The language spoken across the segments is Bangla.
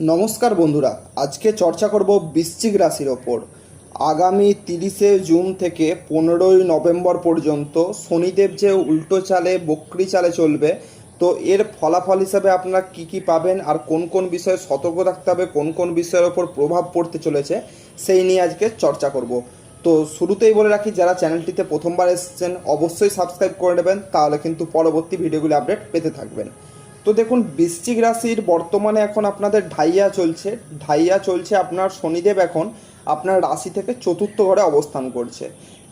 নমস্কার বন্ধুরা, আজকে চর্চা করব বৃশ্চিক রাশির ওপর। আগামী তিরিশে জুন থেকে পনেরোই নভেম্বর পর্যন্ত শনিদেব যে উল্টো চালে, বক্রি চালে চলবে, তো এর ফলাফল হিসাবে আপনারা কি কি পাবেন আর কোন কোন বিষয়ে সতর্ক থাকতে হবে, কোন কোন বিষয়ের ওপর প্রভাব পড়তে চলেছে, সেই নিয়ে আজকে চর্চা করব। তো শুরুতেই বলে রাখি, যারা চ্যানেলটিতে প্রথমবার এসেছেন, অবশ্যই সাবস্ক্রাইব করে নেবেন, তাহলে কিন্তু পরবর্তী ভিডিওগুলি আপডেট পেতে থাকবেন। তো দেখুন, বৃশ্চিক রাশির বর্তমানে এখন আপনাদের ঢাইয়া চলছে। ঢাইয়া চলছে আপনার শনিদেব এখন আপনার রাশি থেকে চতুর্থ ঘরে অবস্থান করছে।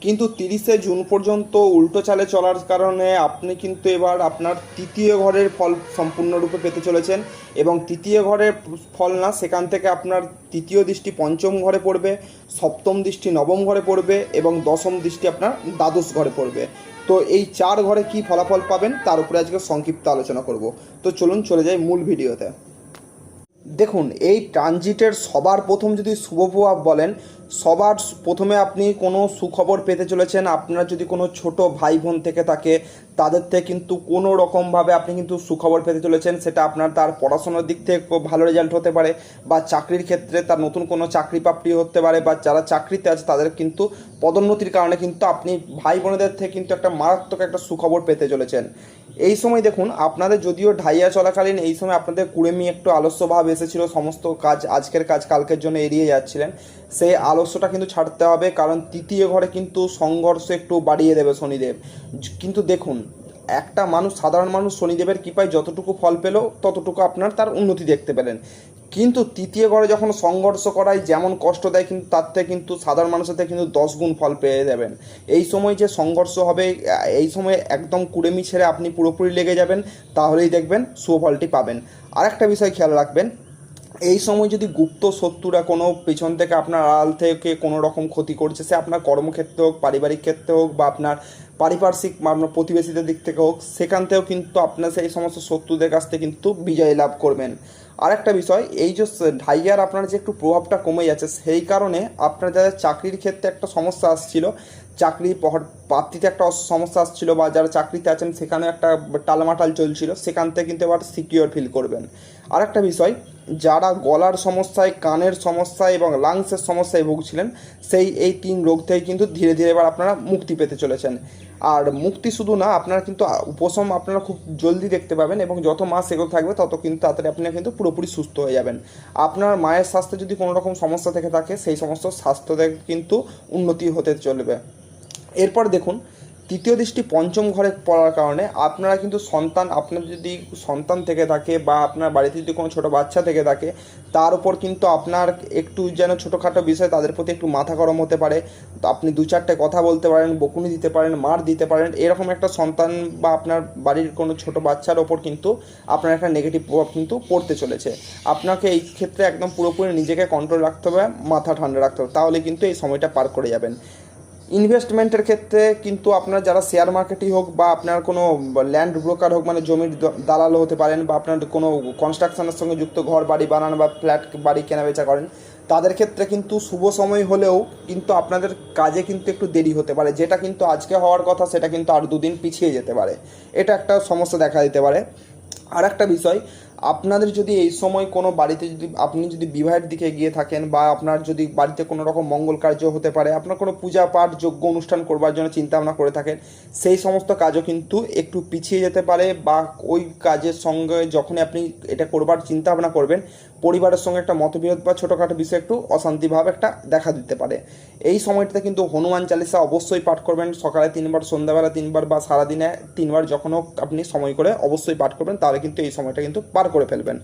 কিন্তু তিরিশে জুন পর্যন্ত উল্টো চালে চলার কারণে আপনি কিন্তু এবার আপনার তৃতীয় ঘরের ফল সম্পূর্ণরূপে পেতে চলেছেন এবং তৃতীয় ঘরের ফল না, সেখান থেকে আপনার তৃতীয় দৃষ্টি পঞ্চম ঘরে পড়বে, সপ্তম দৃষ্টি নবম ঘরে পড়বে এবং দশম দৃষ্টি আপনার দ্বাদশ ঘরে পড়বে। তো এই চার ঘরে কি ফলাফল পাবেন তার উপরে আজকে সংক্ষিপ্ত আলোচনা করব। তো চলুন চলে যাই মূল ভিডিওতে। দেখুন, এই ট্রানজিটের সবার প্রথম যদি শুভ প্রভাব বলেন, সবার প্রথমে আপনি কোনো সুখবর পেতে চলেছেন, আপনার যদি কোনো ছোট ভাই বোন থেকে থাকে, তাদের থেকে কিন্তু কোনো রকমভাবে আপনি কিন্তু সুখবর পেতে চলেছেন, সেটা আপনার তার পড়াশোনার দিক থেকে ভালো রেজাল্ট হতে পারে, বা চাকরির ক্ষেত্রে তার নতুন কোনো চাকরি প্রাপ্তি হতে পারে, বা যারা চাকরিতে আছে তাদের কিন্তু পদোন্নতির কারণে কিন্তু আপনি ভাই বোনেদের থেকে কিন্তু একটা মারাত্মক একটা সুখবর পেতে চলেছেন। এই সময় দেখুন, আপনাদের যদিও ঢাইয়া চলাকালীন এই সময় আপনাদের কুড়েমি একটু আলস্যভাব এসেছিল, সমস্ত কাজ, আজকের কাজ কালকের জন্য এড়িয়ে যাচ্ছিলেন। সেই আলস্যটা কিন্তু ছাড়তে হবে, কারণ তৃতীয় ঘরে কিন্তু সংঘর্ষ একটু বাড়িয়ে দেবে শনিদেব। কিন্তু দেখুন একটা মানুষ, সাধারণ মানুষ শনিদেবের কৃপায় যতটুকু ফল পেল, ততটুকু আপনার তার উন্নতি দেখতে পেলেন। কিন্তু তৃতীয় ঘরে যখন সংঘর্ষ করায়, যেমন কষ্ট দেয়, কিন্তু তার থেকে কিন্তু সাধারণ মানুষের থেকে কিন্তু দশ গুণ ফল পেয়ে যাবেন। এই সময় যে সংঘর্ষ হবে, এই সময় একদম কুড়েমি ছেড়ে আপনি পুরোপুরি লেগে যাবেন, তাহলেই দেখবেন সুফলটি পাবেন। আরেকটা বিষয় খেয়াল রাখবেন, এই সময় যদি গুপ্ত শত্রুরা কোনো পেছন থেকে আপনার আড়াল থেকে কোনো রকম ক্ষতি করছে, সে আপনার কর্মক্ষেত্রে হোক, পারিবারিক ক্ষেত্রে হোক বা আপনার পারিপার্শ্বিক আপনার প্রতিবেশীদের দিক থেকে হোক, সেখান থেকেও কিন্তু আপনার সেই সমস্ত শত্রুদের কাছ থেকে কিন্তু বিজয় লাভ করবেন। আরেকটা বিষয়, এই যে ঢাইয়ার আপনার যে একটু প্রভাবটা কমে যাচ্ছে, সেই কারণে আপনার যাদের চাকরির ক্ষেত্রে একটা সমস্যা আসছিল, চাকরি প্রাপ্তিতে একটা সমস্যা আসছিল বা যারা চাকরিতে আছেন সেখানে একটা টালমাটাল চলছিল, সেখান থেকে কিন্তু এবার সিকিওর ফিল করবেন। আরেকটা বিষয়, যারা গলার সমস্যায়, কানের সমস্যায় এবং লাংসের সমস্যায় ভুগছিলেন, সেই এই তিন রোগ থেকে কিন্তু ধীরে ধীরে এবার আপনারা মুক্তি পেতে চলেছেন। আর মুক্তি শুধু না, আপনারা কিন্তু উপশম আপনারা খুব জলদি দেখতে পাবেন এবং যত মাস এগুলো থাকবে, তত কিন্তু তাড়াতাড়ি আপনি কিন্তু পুরোপুরি সুস্থ হয়ে যাবেন। আপনার মায়ের স্বাস্থ্যে যদি কোনো রকম সমস্যা থেকে থাকে, সেই সমস্ত স্বাস্থ্য কিন্তু উন্নতি হতে চলবে। এরপর দেখুন তৃতীয় দৃষ্টি পঞ্চম ঘরে পড়ার কারণে আপনারা কিন্তু সন্তান, আপনার যদি সন্তান থেকে থাকে বা আপনার বাড়িতে যদি কোনো ছোটো বাচ্চা থেকে থাকে, তার উপর কিন্তু আপনার একটু যেন ছোটোখাটো বিষয় তাদের প্রতি একটু মাথা গরম হতে পারে। আপনি দু চারটে কথা বলতে পারেন, বকুনি দিতে পারেন, মার দিতে পারেন, এরকম একটা সন্তান বা আপনার বাড়ির কোনো ছোট বাচ্চার ওপর কিন্তু আপনার একটা নেগেটিভ প্রভাব কিন্তু পড়তে চলেছে। আপনাকে এই ক্ষেত্রে একদম পুরোপুরি নিজেকে কন্ট্রোল রাখতে হবে, মাথা ঠান্ডা রাখতে হবে, তাহলে কিন্তু এই সময়টা পার করে যাবেন। ইনভেস্টমেন্টের ক্ষেত্রে কিন্তু আপনার যারা শেয়ার মার্কেটই হোক বা আপনার কোনো ল্যান্ড ব্রোকার হোক মানে জমির দালালও হতে পারেন বা আপনার কোনো কনস্ট্রাকশনের সঙ্গে যুক্ত ঘর, বাড়ি বানান বা ফ্ল্যাট বাড়ি কেনাবেচা করেন, তাদের ক্ষেত্রে কিন্তু শুভ সময় হলেও কিন্তু আপনাদের কাজে কিন্তু একটু দেরি হতে পারে। যেটা কিন্তু আজকে হওয়ার কথা, সেটা কিন্তু আর দুদিন পিছিয়ে যেতে পারে। এটা একটা সমস্যা দেখা দিতে পারে। আর একটা বিষয় আপনাদের যদি এই সময় কোনো বাড়িতে যদি আপনি যদি বিবাহের দিকে গিয়ে থাকেন বা আপনার যদি বাড়িতে কোনো রকম মঙ্গল কার্য হতে পারে, আপনার কোনো পূজা পাঠ যোগ্য অনুষ্ঠান করবার জন্য চিন্তা ভাবনা করে থাকেন, সেই সমস্ত কাজও কিন্তু একটু পিছিয়ে যেতে পারে বা ওই কাজের সঙ্গে যখনই আপনি এটা করবার চিন্তা ভাবনা করবেন পরিবারের সঙ্গে একটা মতবিরোধ বা ছোটোখাটো বিষয় একটু অশান্তিভাব একটা দেখা দিতে পারে। এই সময়টাতে কিন্তু হনুমান চালিসা অবশ্যই পাঠ করবেন। সকালে তিনবার, সন্ধ্যাবেলা তিনবার বা সারাদিনে তিনবার যখন হোক আপনি সময় করে অবশ্যই পাঠ করবেন, তাহলে কিন্তু এই সময়টা কিন্তু পার করে ফেলবেন।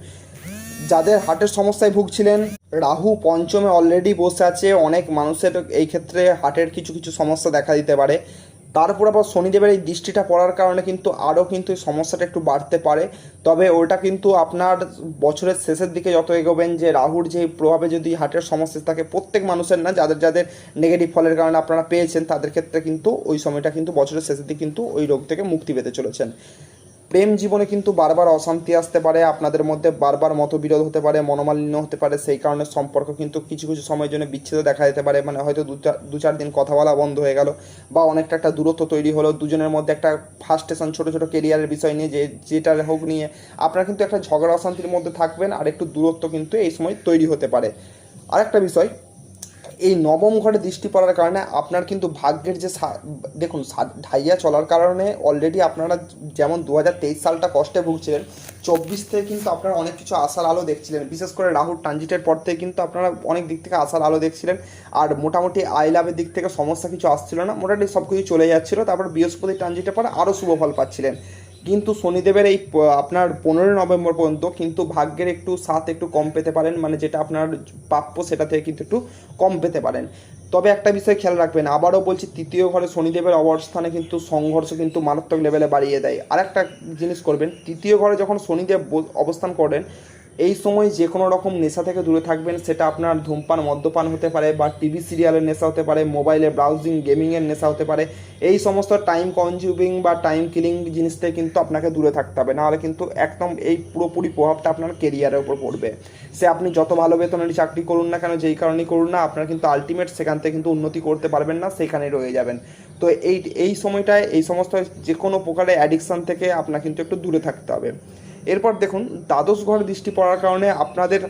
যাদের হার্টের সমস্যায় ভুগছিলেন, রাহু পঞ্চমে অলরেডি বসে আছে। অনেক মানুষের এই ক্ষেত্রে হার্টের কিছু কিছু সমস্যা দেখা দিতে পারে। তারপর আবার শনিদেবের এই দৃষ্টিটা পড়ার কারণে কিন্তু আরও কিন্তু সমস্যাটা একটু বাড়তে পারে। তবে ওটা কিন্তু আপনার বছরের শেষের দিকে যত এগোবেন যে রাহুর যে প্রভাবে যদি হার্টের সমস্যা থাকে প্রত্যেক মানুষের না, যাদের যাদের নেগেটিভ ফলের কারণে আপনারা পেয়েছেন, তাদের ক্ষেত্রে কিন্তু ওই সময়টা কিন্তু বছরের শেষের দিকে কিন্তু ওই রোগ থেকে মুক্তি পেতে চলেছেন। প্রেম জীবনে কিন্তু বারবার অশান্তি আসতে পারে, আপনাদের মধ্যে বারবার মতবিরোধ হতে পারে, মনোমালিন্য হতে পারে, সেই কারণে সম্পর্ক কিন্তু কিছু কিছু সময়ের জন্য বিচ্ছেদ দেখা যেতে পারে মানে হয়তো দু চার দিন কথা বলা বন্ধ হয়ে গেল বা অনেকটা একটা দূরত্ব তৈরি হলো, দুজনের মধ্যে একটা ফার্স্টেশন ছোটো ছোটো কেরিয়ারের বিষয় নিয়ে যে যেটা হোক নিয়ে আপনারা কিন্তু একটা ঝগড়া অশান্তির মধ্যে থাকবেন আর একটু দূরত্ব কিন্তু এই সময় তৈরি হতে পারে। আরেকটা বিষয় এই নবম ঘরে দৃষ্টি পড়ার কারণে আপনার কিন্তু ভাগ্যের যে দেখুন ঢাইয়া চলার কারণে অলরেডি আপনারা যেমন দু হাজার তেইশ সালটা কষ্টে ভুগছিলেন, চব্বিশ থেকে কিন্তু আপনারা অনেক কিছু আশার আলো দেখছিলেন। বিশেষ করে রাহুর ট্রানজিটের পর থেকে কিন্তু আপনারা অনেক দিক থেকে আশার আলো দেখছিলেন। আর মোটামুটি আই লাভের দিক থেকে সমস্যা কিছু আসছিল না। মোটামুটি সব কিছু চলে যাচ্ছিল। তারপর বৃহস্পতি ট্রানজিটের পর আরও শুভ ফল পাচ্ছিলেন। কিন্তু শনিদেবের এই আপনার পনেরোই নভেম্বর পর্যন্ত কিন্তু ভাগ্যের একটু সাথ একটু কম পেতে পারেন মানে যেটা আপনার প্রাপ্য সেটা থেকে কিন্তু একটু কম পেতে পারেন। তবে একটা বিষয় খেয়াল রাখবেন, আবারও বলছি তৃতীয় ঘরে শনিদেবের অবস্থানে কিন্তু সংঘর্ষ কিন্তু মারাত্মক লেভেলে বাড়িয়ে দেয়। আর একটা জিনিস করবেন, তৃতীয় ঘরে যখন শনিদেব অবস্থান করেন এই সময় যে কোনো রকম নেশা থেকে দূরে থাকবেন, সেটা আপনার ধূমপান, মদ্যপান হতে পারে বা টিভি সিরিয়ালের নেশা হতে পারে, মোবাইলে, ব্রাউজিং, গেমিংয়ের নেশা হতে পারে, এই সমস্ত টাইম কনজিউমিং বা টাইম কিলিং জিনিস থেকে কিন্তু আপনাকে দূরে থাকতে হবে। নাহলে কিন্তু একদম এই পুরোপুরি প্রভাবটা আপনার কেরিয়ারের উপর পড়বে। সে আপনি যত ভালো বেতনের চাকরি করুন না কেন, যেই কারণেই করুন না, আপনার কিন্তু আলটিমেট সেখান থেকে কিন্তু উন্নতি করতে পারবেন না, সেখানেই রয়ে যাবেন। তো এই এই সময়টায়, এই সমস্ত যে কোনো প্রকারের অ্যাডিকশান থেকে আপনার কিন্তু একটু দূরে থাকতে হবে। এরপর দেখুন, দ্বাদশ ঘরে দৃষ্টি পড়ার কারণে আপনাদের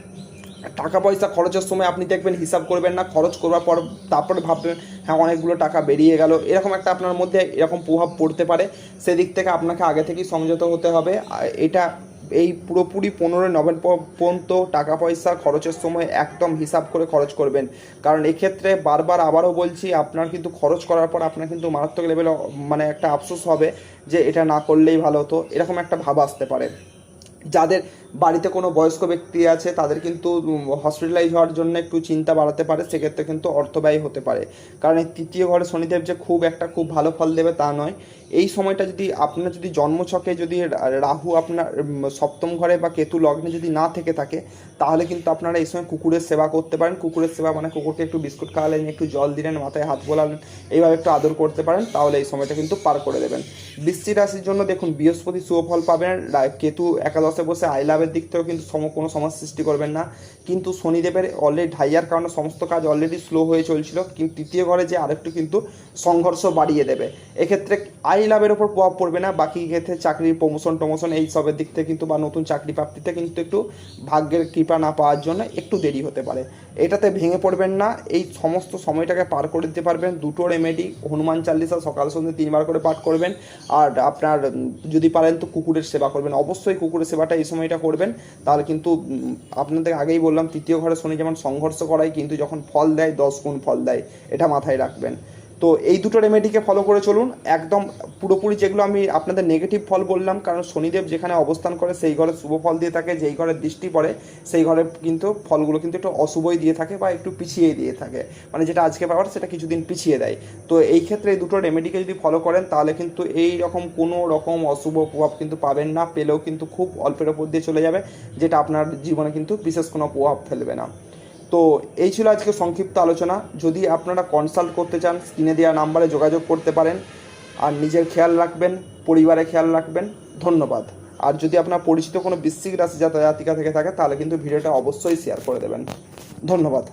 টাকা পয়সা খরচের সময় আপনি দেখবেন হিসাব করবেন না, খরচ করবার পর তারপরে ভাববেন হ্যাঁ অনেকগুলো টাকা বেরিয়ে গেল। এরকম একটা আপনার মধ্যে এরকম প্রভাব পড়তে পারে। সেদিক থেকে আপনাকে আগে থেকেই সংযত হতে হবে। এটা এই পুরোপুরি পনেরোই নভেম্বর পর্যন্ত টাকা পয়সা খরচের সময় একদম হিসাব করে খরচ করবেন। কারণ এক্ষেত্রে বারবার আবারও বলছি, আপনার কিন্তু খরচ করার পর আপনার কিন্তু মারাত্মক লেভেলে মানে একটা আফসোস হবে যে এটা না করলেই ভালো হতো। এরকম একটা ভাব আসতে পারে। যাদের বাড়িতে কোনো বয়স্ক ব্যক্তি আছে, তাদের কিন্তু হসপিটালাইজ হওয়ার জন্য একটু চিন্তা বাড়াতে পারে, সেক্ষেত্রে কিন্তু অর্থ ব্যয় হতে পারে। কারণ এই তৃতীয় ঘরে শনিদেব যে খুব একটা খুব ভালো ফল দেবে তা নয়। এই সময়টা যদি আপনার যদি জন্মছকে যদি রাহু আপনার সপ্তম ঘরে বা কেতু লগ্নে যদি না থেকে থাকে, তাহলে কিন্তু আপনারা এই সময় কুকুরের সেবা করতে পারেন। কুকুরের সেবা মানে কুকুরকে একটু বিস্কুট খাওয়ালেন, একটু জল দিলেন, মাথায় হাত বোলালেন, এইভাবে একটু আদর করতে পারেন, তাহলে এই সময়টা কিন্তু পার করে দেবেন। বৃষ্টি রাশির জন্য দেখুন, বৃহস্পতি শুভ ফল পাবেন কেতু একাদশে বসে আই লাভের দিক থেকেও কিন্তু সম কোনো সমস্যা সৃষ্টি করবেন না। কিন্তু শনিদেবের অলরেডি ঢাইয়ার কারণে সমস্ত কাজ অলরেডি স্লো হয়ে চলছিল। কিন্তু তৃতীয় ঘরে যে আরেকটু কিন্তু সংঘর্ষ বাড়িয়ে দেবে। এক্ষেত্রে আই লাভের ওপর প্রভাব পড়বে না। বাকি ক্ষেত্রে চাকরির প্রমোশন টমোশন এই সবের দিক থেকে কিন্তু বা নতুন চাকরি প্রাপ্তিতে কিন্তু একটু ভাগ্যের কৃপা না পাওয়ার জন্য একটু দেরি হতে পারে। এটাতে ভেঙে পড়বেন না। এই সমস্ত সময়টাকে পার করে দিতে পারবেন। দুটো রেমেডি হনুমান চাল্লিশা সকাল সন্ধ্যে তিনবার করে পাঠ করবেন। আর আপনার যদি পারেন তো কুকুরের সেবা করবেন। অবশ্যই কুকুরের সেবাটা এই সময়টা করবেন, তাহলে কিন্তু আপনাদের আগেই বললাম, তৃতীয় ঘরে শনি যেমন সংঘর্ষ করায়, কিন্তু যখন ফল দেয়, দশ গুণ ফল দেয়, এটা মাথায় রাখবেন। তো এই দুটো রেমেডিকে ফলো করে চলুন। একদম পুরোপুরি যেগুলো আমি আপনাদের নেগেটিভ ফল বললাম, কারণ শনিদেব যেখানে অবস্থান করে সেই ঘরে শুভ ফল দিয়ে থাকে, যেই ঘরে দৃষ্টি পড়ে সেই ঘরে কিন্তু ফলগুলো কিন্তু একটু অশুভই দিয়ে থাকে বা একটু পিছিয়ে দিয়ে থাকে। মানে যেটা আজকে পাওয়ার সেটা কিছুদিন পিছিয়ে দেয়। তো এই ক্ষেত্রে এই দুটো রেমেডিকে যদি ফলো করেন, তাহলে কিন্তু এই রকম কোনো রকম অশুভ প্রভাব কিন্তু পাবেন না, পেলেও কিন্তু খুব অল্পের ওপর দিয়ে চলে যাবে, যেটা আপনার জীবনে কিন্তু বিশেষ কোনো প্রভাব ফেলবে না। তো এই ছিল আজকে সংক্ষিপ্ত আলোচনা। যদি আপনারা কনসাল্ট করতে চান স্ক্রিনে দেওয়া নাম্বারে যোগাযোগ করতে পারেন। আর নিজের খেয়াল রাখবেন, পরিবারের খেয়াল রাখবেন। ধন্যবাদ। আর যদি আপনার পরিচিত কোনো বিশ্বিক রাশি যাতায়াতিকা থেকে থাকে, তাহলে কিন্তু ভিডিওটা অবশ্যই শেয়ার করে দেবেন। ধন্যবাদ।